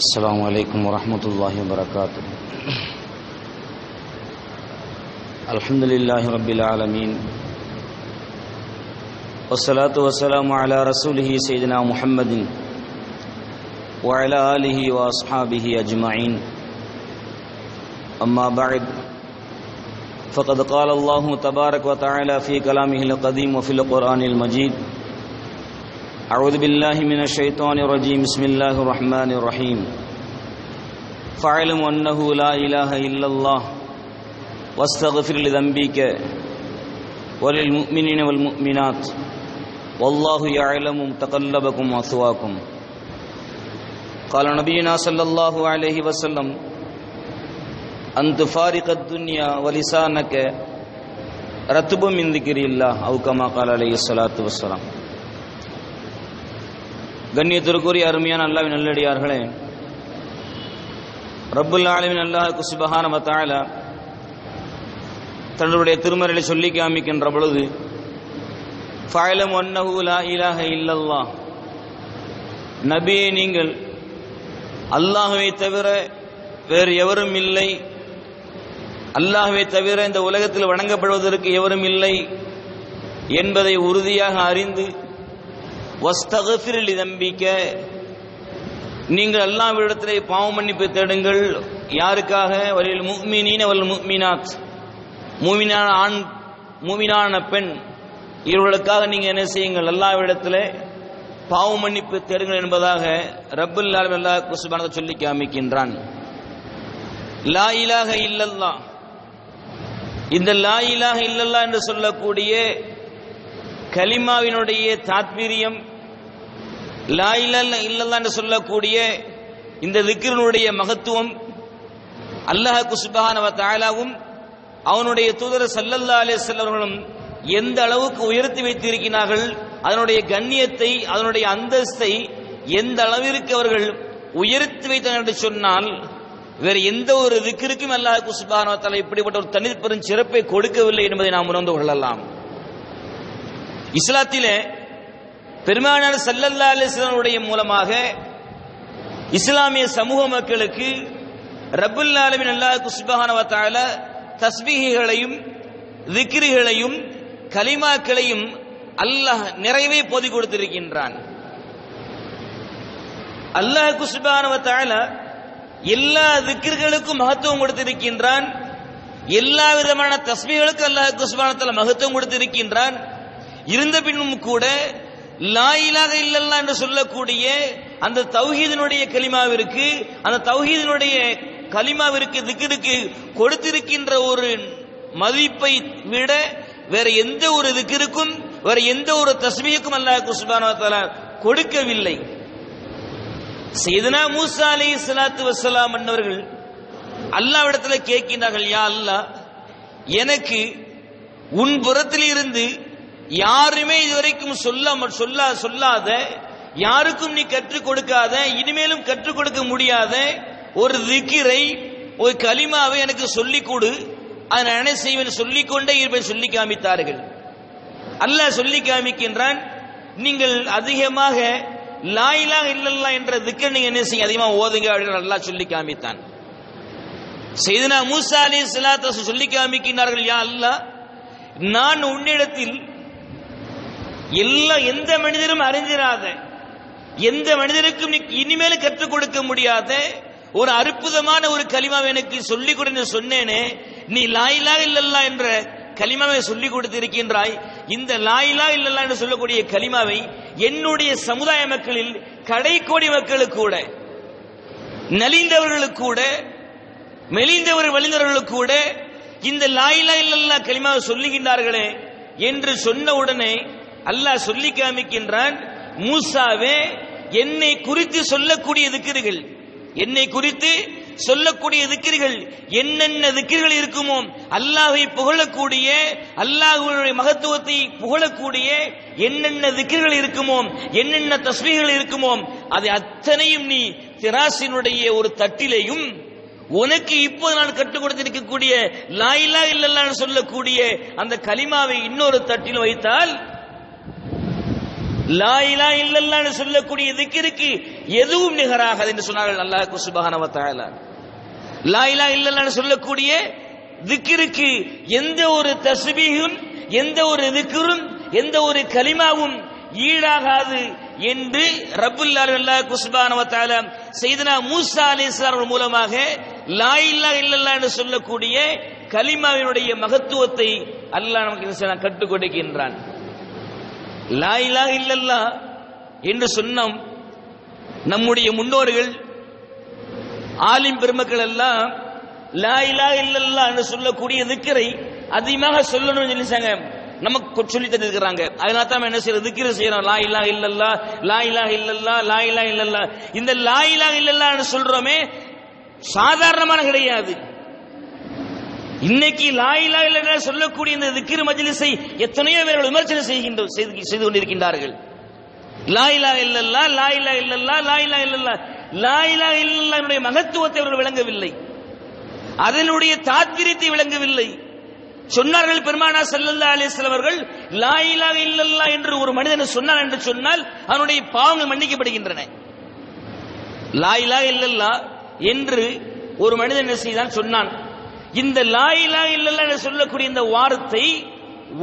السلام علیکم ورحمۃ اللہ وبرکاتہ۔ الحمد للہ رب العالمین۔ وسلاۃ وسلم علی رسول سیدنا محمد وعلی آلہ واصحابہ اجمعین۔ اما بعد، فقد قال اللہ تبارک وتعالی فی کلامہ القدیم وفی القرآن المجید۔ أعوذ بالله من الشيطان الرجيم. بسم الله الرحمن الرحيم. فاعلم أنه لا إله إلا الله. واستغفر لذنبك وللمؤمنين والمؤمنات. والله يعلم متقلبكم ومثواكم قال نبينا صلى الله عليه وسلم أن تفارق الدنيا ولسانك رتب من ذكر الله. أو كما قال عليه الصلاة والسلام. கண்ணியத்திற்குரிய அருமையான அல்லாவின் நல்லடியார்களே ரப்புல் ஆலமின் அல்லாஹ் குசுபஹான மத்தால தன்னுடைய திருமறையை சொல்லி காமிக்கின்ற பொழுது ஃபாயலம் ஒன்னஹு லா இலாஹ இல்லல்லா நபியை நீங்கள் அல்லாஹுவை தவிர வேறு எவரும் இல்லை. அல்லாஹுவை தவிர இந்த உலகத்தில் வணங்கப்படுவதற்கு எவரும் இல்லை என்பதை உறுதியாக அறிந்து வஸ்தகஃபிரில் நம்பிக்க நீங்கள் அல்லாவிடத்திலே பாவ மன்னிப்பு தேடுங்கள். யாருக்காக? வலில் முக்மினீன வல் முக்மினாத். மூமினான ஆண் மூமினான பெண். இவர்களுக்காக நீங்க என்ன செய்யுங்கள்? எல்லா அல்லாவிடத்திலே பாவ மன்னிப்பு தேடுங்கள் என்பதாக ரப்புல் அல்லா குசுபானதை சொல்லி காமிக்கின்றான். லா இலாக இல்லல்லா இந்த லா இலாக இல்லல்லா என்று சொல்லக்கூடிய கலிமாவினுடைய தாத்பீரியம் லா இல்லல்ல என்று சொல்லக்கூடிய இந்த திக்கிரனுடைய மகத்துவம் அல்லாஹ் குசுபஹானவ தாலாவும் அவனுடைய தூதர் சல்லல்லா அலே செல்லவர்களும் எந்த அளவுக்கு உயர்த்தி வைத்திருக்கிறார்கள் அதனுடைய கண்ணியத்தை அதனுடைய அந்தஸ்தை எந்த அளவிற்கு அவர்கள் உயர்த்தி வைத்தனர் என்று சொன்னால் வேறு எந்த ஒரு திக்கிற்கும் அல்லாஹ் குசுபானவத்தால் இப்படிப்பட்ட ஒரு தனிப்பெரும் சிறப்பை கொடுக்கவில்லை என்பதை நாம் உணர்ந்து கொள்ளலாம். இஸ்லாத்திலே பெருமானார் சல்லல்லா அலிஸ்லனுடைய மூலமாக இஸ்லாமிய சமூக மக்களுக்கு ரபுல் ஆலமின் அல்லாஹ் சுபஹானவத்தால தஸ்பீகளையும் விக்ரிகளையும் கலிமாக்களையும் அல்லாஹ் நிறைவே போதி கொடுத்திருக்கின்றான். அல்லாஹ் குசுபானவத்தால எல்லா திக்ர்களுக்கும் மகத்துவம் கொடுத்திருக்கின்றான். எல்லா விதமான தஸ்மிகளுக்கும் அல்லாஹ் குஸ்பானத்தில் மகத்துவம் கொடுத்திருக்கின்றான். இருந்த பின்னும் கூட லாயிலாக இல்லல்லா என்று சொல்லக்கூடிய அந்த தௌஹீதனுடைய கலிமாவிற்கு அந்த தௌஹீதனுடைய கலிமாவிற்கு திக்கிற்கு கொடுத்திருக்கின்ற ஒரு மதிப்பை விட வேற எந்த ஒரு திக்கிற்கும் வேற எந்த ஒரு தஸ்மியுக்கும் அல்லாஹ் குஸ்பான கொடுக்கவில்லை. செய்தனா மூசா அலி சலாத்து வசலாம் என்பவர்கள் அல்லாவிடத்தில் கேட்கின்றார்கள் யா அல்லா எனக்கு உன் புறத்தில் இருந்து யாருமே இதுவரைக்கும் சொல்ல சொல்ல சொல்லாத யாருக்கும் நீ கற்றுக் கொடுக்காத இனிமேலும் கற்றுக் கொடுக்க முடியாத ஒரு திக்கிரை ஒரு கலிமாவை எனக்கு சொல்லிக் கொடு. அதை என்ன செய்வேன்? சொல்லிக்கொண்டே இருப்பேன். சொல்லி காமித்தார்கள். அல்லாஹ் சொல்லி காமிக்கின்றான் நீங்கள் அதிகமாக லாயிலாக இல்லல்லா என்ற திக்க நீங்க என்ன செய்ய அதிகமாக ஓதுங்க அப்படின்னு நல்லா சொல்லி காமித்தான். செய்தனா மூசா அலி சலாத்த சொல்லி காமிக்கின்றார்கள் யா அல்லா நான் உன்னிடத்தில் எல்லா எந்த மனிதரும் அறிஞ்சிராத எந்த மனிதருக்கும் நீ இனிமேல் கற்றுக் கொடுக்க முடியாத ஒரு அற்புதமான ஒரு கலிமாவை எனக்கு சொல்லிக் கொடுன்னு சொன்னேனே நீ லாயிலா இல்லல்லா என்ற கலிமாவை சொல்லிக் கொடுத்திருக்கின்றாய் இந்த லாயிலா இல்லல்லா என்று சொல்லக்கூடிய கலிமாவை என்னுடைய சமுதாய மக்களில் கடைக்கோடி மக்களுக்கு கூட நலிந்தவர்களுக்கு கூட மெலிந்தவர் வலிந்தவர்களுக்கு கூட இந்த லாயிலா இல்லல்லா கலிமாவை சொல்லுகின்றார்களே என்று சொன்ன உடனே அல்லாஹ் சொல்லி காமிக்கின்றான் மூசாவே என்னை குறித்து சொல்லக்கூடிய திக்கிர்கள். என்னை குறித்து சொல்லக்கூடிய திக்கிர்கள். என்னென்ன திக்கிர்கள் இருக்குமோ அல்லாஹை புகழக்கூடிய அல்லாஹுடைய மகத்துவத்தை புகழக்கூடிய என்னென்ன திக்கிர்கள் இருக்குமோ என்னென்ன தஸ்மீகள் இருக்குமோ அதை அத்தனையும் நீ திராசினுடைய ஒரு தட்டிலையும் உனக்கு இப்போது நான் கற்றுக் கொடுத்திருக்கக்கூடிய லாயிலா இல்லல்லான்னு சொல்லக்கூடிய அந்த கலிமாவை இன்னொரு தட்டில் வைத்தால் லா இல்லல்லான்னு சொல்லக்கூடிய திக்கிற்கு எதுவும் நிகராகாது என்று சொன்னார்கள் அல்லாஹ் சுபஹானஹு தாயலா லாயிலா இல்லல்லான்னு சொல்லக்கூடிய திக்கிற்கு எந்த ஒரு தஸ்பீகும் எந்த ஒரு திக்கரும் எந்த ஒரு கலிமாவும் ஈடாகாது என்று ரப்புல் அல்லாஹ் குஸ்பான தஆலா செய்தனா மூசா அலைஹிஸ்ஸலாம் மூலமாக லாயில்லா இல்லல்லான்னு என்று சொல்லக்கூடிய கலிமாவினுடைய மகத்துவத்தை அல்லாஹ் நமக்கு கற்றுக் கொடுக்கின்றான். லாயிலா இல்லல்லா என்று சொன்னோம் நம்முடைய முன்னோர்கள் ஆலிம் பெருமக்கள் எல்லாம் லாயிலா இல்லல்லா என்று சொல்லக்கூடிய திக்கரை அதிகமாக சொல்லணும்னு சொல்லிச்சாங்க நமக்கு சொல்லி தந்திருக்கிறாங்க. அதனால தான் என்ன செய்யறது? திக்கிற செய்யறோம். லா இல்லா இல்லல்லா லா இல்லா இல்லல்லா லா இல்லா இல்லல்லா இந்த லா இல்லா இல்லல்லாஹ்னு சொல்றோமே சாதாரணமான கிடையாது. இன்னைக்கு லாயிலா இலாஹ சொல்லக்கூடிய இந்த திக்ர் மஜ்லிஸை எத்தனையோ பேர்கள் விமர்சனம் செய்கின்ற செய்து செய்து கொண்டிருக்கின்றார்கள். லா இல்லல்லா லாயிலா இல்லல்லா லாயிலா இல்லல்லா. லாயிலா இலாஹ மகத்துவத்தை அவர்கள் விளங்கவில்லை. அதனுடைய தாத்பரியத்தை விளங்கவில்லை. சொன்னார்கள் பெருமானா செல்லல்லா அலைஹி வஸல்லம் அவர்கள் லா இல்லல்லா என்று ஒரு மனிதன் சொன்னான் என்று சொன்னால் அவனுடைய பாவங்கள் மன்னிக்கப்படுகின்றன. லாயிலா இல்லல்லா என்று ஒரு மனிதன் என்ன செய்தான்? சொன்னான். இந்த லா இல்லல்ல சொல்லக்கூடிய இந்த வார்த்தை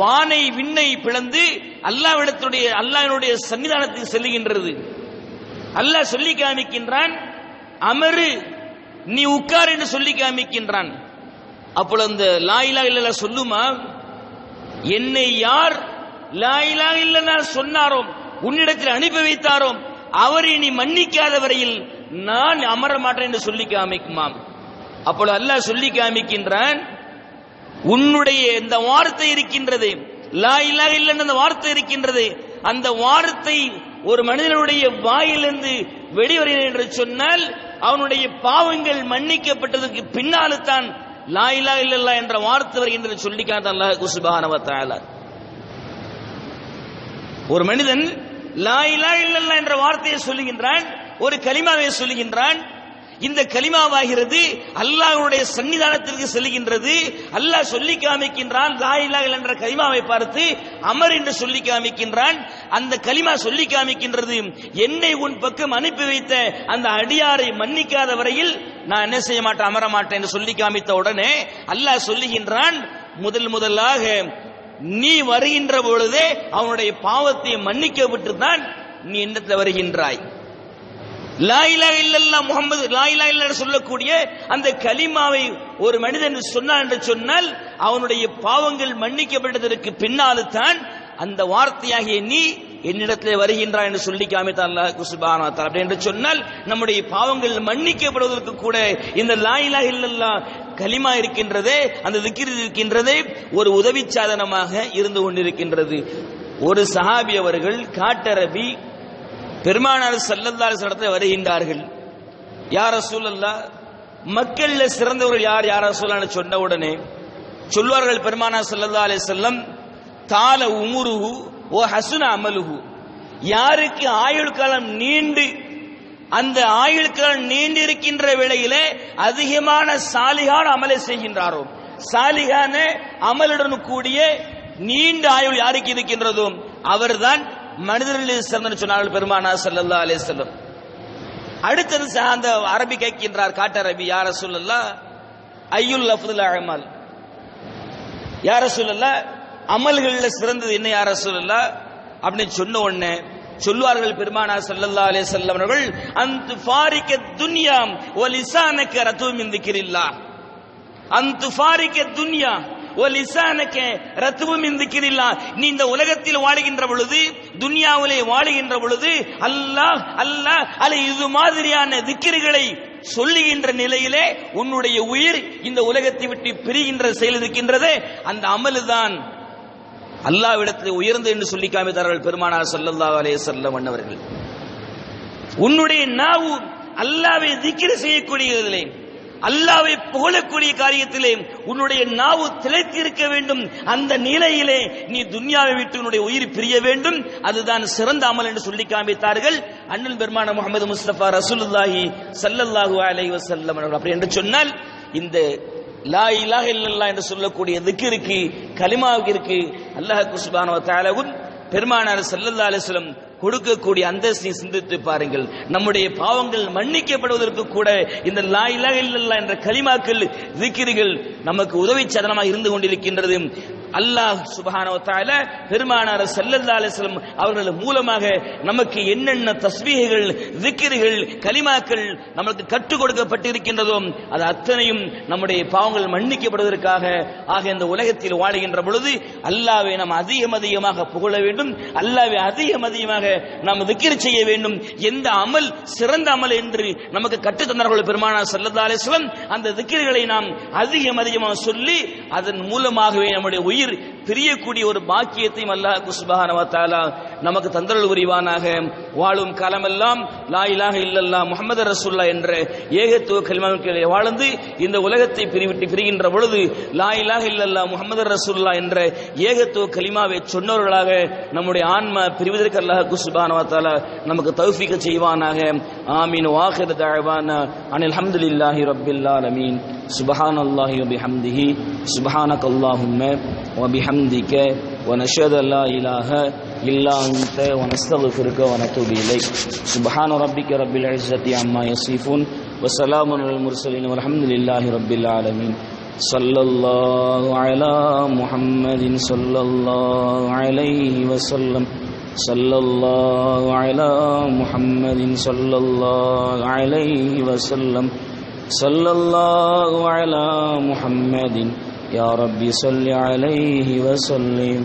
வானை விண்ணை பிளந்து அல்லாவிடத்துடைய அல்லாஹினுடைய சன்னிதானத்துக்கு செல்லுகின்றது. அல்லாஹ் சொல்லி காமிக்கின்றான் அமரு நீ உட்கார் என்று சொல்லி காமிக்கின்றான். அப்பொழுது அந்த லாயிலா இல்லல்ல சொல்லுமா என்னை யார் லாயிலா இல்ல சொன்னாரோ உன்னிடத்தில் அனுப்பி வைத்தாரோ அவரை நீ மன்னிக்காத வரையில் நான் அமர மாட்டேன் என்று சொல்லி காமிக்குமாம். அப்பொழுது அல்லாஹ் சொல்லி காமிக்கின்றான் உன்னுடைய இந்த வார்த்தை இருக்கின்றது லா இல்லாக இல்லைன்னு அந்த வார்த்தை இருக்கின்றது அந்த வார்த்தை ஒரு மனிதனுடைய வாயிலிருந்து வெளிவருகிறது என்று சொன்னால் அவனுடைய பாவங்கள் மன்னிக்கப்பட்டதற்கு பின்னாலு தான் லா இல்லா இல்லல்லா என்ற வார்த்தை வருகின்றது சொல்லி காட்ட அல்லாஹ் சுப்ஹானஹு ஒரு மனிதன் லா இல்லா இல்லல்லா என்ற வார்த்தையை சொல்லுகின்றான் ஒரு கலிமாவை சொல்லுகின்றான் இந்த கலிமாவாகிறது அல்லாஹ்வுடைய சன்னிதானத்திற்கு செல்கின்றது. அல்லாஹ் சொல்லி காமிக்கின்றான் லா இலாஹ என்ற கலிமாவை பார்த்து அமர் என்று சொல்லி காமிக்கின்றான். அந்த கலிமா சொல்லி காமிக்கின்றது என்னை உன் பக்கம் அனுப்பி வைத்த அந்த அடியாரை மன்னிக்காத வரையில் நான் என்ன செய்ய மாட்டேன் அமர மாட்டேன் என்று சொல்லி காமித்த உடனே அல்லாஹ் சொல்லுகின்றான் முதல் முதலாக நீ வருகின்ற பொழுதே அவனுடைய பாவத்தை மன்னிக்க விட்டு தான் நீ என்னத்தில் வருகின்றாய். லாயிலா இல்லல்லா முகமது லாயிலா இல்ல சொல்லக்கூடிய அந்த கலிமாவை ஒரு மனிதன் சொன்னான் என்று சொன்னால் அவனுடைய பாவங்கள் மன்னிக்கப்பட்டதற்கு பின்னால்தான் அந்த வார்த்தையாகிய நீ என்னிடத்தில் வருகின்றான் என்று சொல்லி காமித்தார் அல்லாஹ் சுபானா அப்படி என்று சொன்னால் நம்முடைய பாவங்கள் மன்னிக்கப்படுவதற்கு கூட இந்த லாயிலா இல்லல்லா கலிமா இருக்கின்றதே அந்த திக்கிர் இருக்கின்றதே ஒரு உதவி சாதனமாக இருந்து கொண்டிருக்கின்றது. ஒரு சஹாபி அவர்கள் காட்டரபி பெருமானார் சல்லல்லாஹு இடத்துல வருகின்றார்கள். யார் ரசூலல்லா மக்கள்ல சிறந்தவர்கள் யார்? யார் ரசூலான்னு சொன்ன உடனே சொல்வார்கள் பெருமானார் செல்லல்லா அலே செல்லம் தால உமுருகு ஓ ஹசுன அமலுகு யாருக்கு ஆயுள் காலம் நீண்டு அந்த ஆயுள் காலம் நீண்டு இருக்கின்ற வேளையிலே அதிகமான சாலிகான அமலை செய்கின்றாரோ? சாலிகான அமலுடன் கூடிய நீண்ட ஆயுள் யாருக்கு இருக்கின்றதும்? அவர்தான் மனிதர்களில் சிறந்தன்னு சொன்னார்கள் பெருமானா சல்லல்லா அலே செல்லம் அடுத்தது அந்த அரபி கேட்கின்றார் காட்டு அரபி யார சொல்லல்லா ஐயுல் அஃதுல் அமல் யார சொல்லல்லா அமல்களில் சிறந்தது என்ன யார சொல்லல்லா அப்படின்னு சொன்ன உடனே சொல்வார்கள் பெருமானா சல்லல்லா அலே செல்லம் அவர்கள் அந்த ஃபாரிக்க துன்யாம் ஒ லிசானக்க ரத்துவம் இந்திக்கிறில்லா அந்த ஃபாரிக்க துன்யாம் ஓ லிசானக்க ரத்துவம் இந்திக்கிறில்லா நீ இந்த உலகத்தில் வாழுகின்ற பொழுது துன்யாவிலே வாழுகின்ற பொழுது அல்லாஹ் அல்லாஹ் அல்ல இது மாதிரியான திக்கிர்களை சொல்லுகின்ற நிலையிலே உன்னுடைய உயிர் இந்த உலகத்தை விட்டு பிரிகின்ற செயல் இருக்கின்றதே. அந்த அமலுதான் அல்லாவிடத்தில் உயர்ந்து என்று சொல்லி காமித்தார்கள் பெருமானார் சல்லல்லா அலே வஸல்லம் அன்னவர்கள் உன்னுடைய நாவு அல்லாவை திக்கிர செய்யக்கூடியதில்லை அல்லாவை புகழக்கூடிய காரியத்திலே உன்னுடைய நாவு திளைத்திருக்க வேண்டும். அந்த நிலையிலே நீ துன்யாவை விட்டு உன்னுடைய உயிர் பிரிய வேண்டும். அதுதான் சிறந்த அமல் என்று சொல்லி காமித்தார்கள். அண்ணன் பெருமான முகமது முஸ்தபா ரசூலுல்லாஹி சல்லல்லாஹு அலை வசல்லம் அப்படி என்று சொன்னால் இந்த லா இலாக இல்லல்லா என்று சொல்லக்கூடிய திக்கிற்கு இருக்கு. அல்லாஹ் சுப்ஹானஹு வ பெருமானார் ஸல்லல்லாஹு அலைஹி கொடுக்கக்கூடிய அந்தஸ்தை சிந்தித்து பாருங்கள். நம்முடைய பாவங்கள் மன்னிக்கப்படுவதற்கு கூட இந்த லா இலாஹ என்ற கலிமாக்கள் திக்கிர்கள் நமக்கு உதவி சதனமாக இருந்து கொண்டிருக்கின்றது. அல்லாஹ் சுபானவத்தால பெருமானார தஆலா பெருமானார் அவர்கள் மூலமாக நமக்கு என்னென்ன தஸ்வீகைகள் விக்கிரிகள் கலிமாக்கள் நமக்கு கற்றுக் கொடுக்கப்பட்டிருக்கின்றதோ அது அத்தனையும் நம்முடைய பாவங்கள் மன்னிக்கப்படுவதற்காக ஆக இந்த உலகத்தில் வாழுகின்ற பொழுது அல்லாவை நாம் அதிகம் அதிகமாக புகழ வேண்டும் அல்லாவை அதிகம் அதிகமாக நாம் திக்ர் செய்ய வேண்டும். எந்த அமல் சிறந்த அமல் என்று நமக்கு கற்றுத்தந்தார்கள் பெருமானார் ஸல்லல்லாஹு அந்த விக்கிரிகளை நாம் அதிகம் அதிகமாக சொல்லி அதன் மூலமாகவே நம்முடைய உயிர் பிரியக்கூடிய ஒரு பாக்கியத்தையும் அல்லாஹ் சுப்ஹானஹு வ நமக்கு தந்தருள் புரிவானாக வாழும் காலமெல்லாம் லா இலாஹ இல்லல்லாஹ் முஹம்மது ரசூலுல்லாஹ் என்ற ஏகத்துவ கலிமாவுக்கு வாழ்ந்து இந்த உலகத்தை பிரிவிட்டு பிரிகின்ற பொழுது லா இலாஹ இல்லல்லாஹ் முஹம்மது ரசூலுல்லாஹ் என்ற ஏகத்துவ கலிமாவை சொன்னவர்களாக நம்முடைய ஆன்மா பிரிவதற்கு அல்லாஹ் சுப்ஹானஹு வ தஆலா நமக்கு தௌஃபீக செய்வானாக ஆமீன் வாஹிர் தஅவானா அனில் ஹம்துலில்லாஹி ரப்பில் ஆலமீன் சுப்ஹானல்லாஹி வ பிஹம்திஹி சுப்ஹானக்கல்லாஹும்ம وبحمدك ونشهد أن لا إله إلا أنت ونستغفرك ونتوب إليك. سبحان ربك رب العزة عما يصفون وسلام على المرسلين والحمد لله رب العالمين. صلى الله على محمد صلى الله عليه وسلم. صلى الله على محمد صلى الله عليه وسلم. صلى الله على محمد. يا ربي صل عليه وسلم.